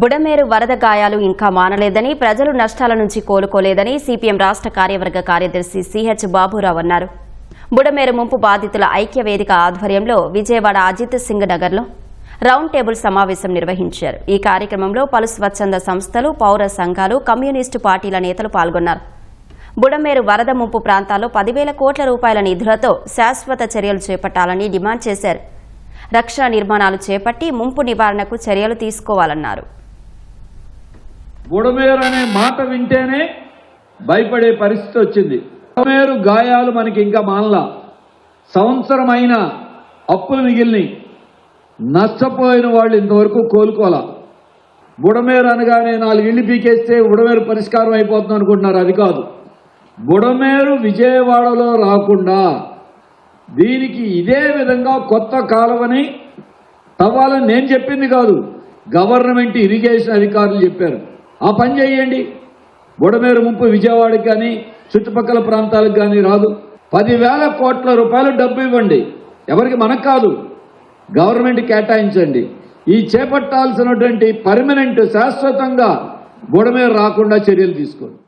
బుడమేరు వరద గాయాలు ఇంకా మానలేదని ప్రజలు నష్టాల నుంచి కోలుకోలేదని సిపిఎం రాష్ట్ర కార్యవర్గ కార్యదర్శి సిహెచ్ బాబురావు అన్నారు. బుడమేరు ముంపు బాధితుల ఐక్య వేదిక ఆధ్వర్యంలో విజయవాడ అజిత్ సింగ్ నగర్లో రౌండ్ టేబుల్ సమావేశం నిర్వహించారు. ఈ కార్యక్రమంలో పలు స్వచ్ఛంద సంస్థలు పౌర సంఘాలు కమ్యూనిస్టు పార్టీల నేతలు పాల్గొన్నారు. బుడమేరు వరద ముంపు ప్రాంతాల్లో పదివేల కోట్ల రూపాయల నిధులతో శాశ్వత చర్యలు చేపట్టాలని డిమాండ్ చేశారు. రక్షణ నిర్మాణాలు చేపట్టి ముంపు నివారణకు చర్యలు తీసుకోవాలన్నారు. బుడమేరు అనే మాట వింటేనే భయపడే పరిస్థితి వచ్చింది. బుడమేరు గాయాలు మనకి ఇంకా మానలా. సంవత్సరం అయినా అప్పులు మిగిలిని నష్టపోయిన వాళ్ళు ఇంతవరకు కోలుకోలా బుడమేరు అనగానే నాలుగు ఇళ్ళు పీకేస్తే బుడమేరు పరిష్కారం అయిపోతుంది అనుకుంటున్నారు. అది కాదు. బుడమేరు విజయవాడలో రాకుండా దీనికి ఇదే విధంగా కొత్త కాలువని తవ్వాలని నేను చెప్పింది కాదు. గవర్నమెంట్ ఇరిగేషన్ అధికారులు చెప్పారు. ఆ పని చేయండి. బుడమేరు ముంపు విజయవాడకి కానీ చుట్టుపక్కల ప్రాంతాలకు కానీ రాదు. పదివేల కోట్ల రూపాయలు డబ్బు ఇవ్వండి. ఎవరికి మనకు కాదు. గవర్నమెంట్ కేటాయించండి. ఈ చేపట్టాల్సినటువంటి పర్మనెంట్ శాశ్వతంగా బుడమేరు రాకుండా చర్యలు తీసుకోండి.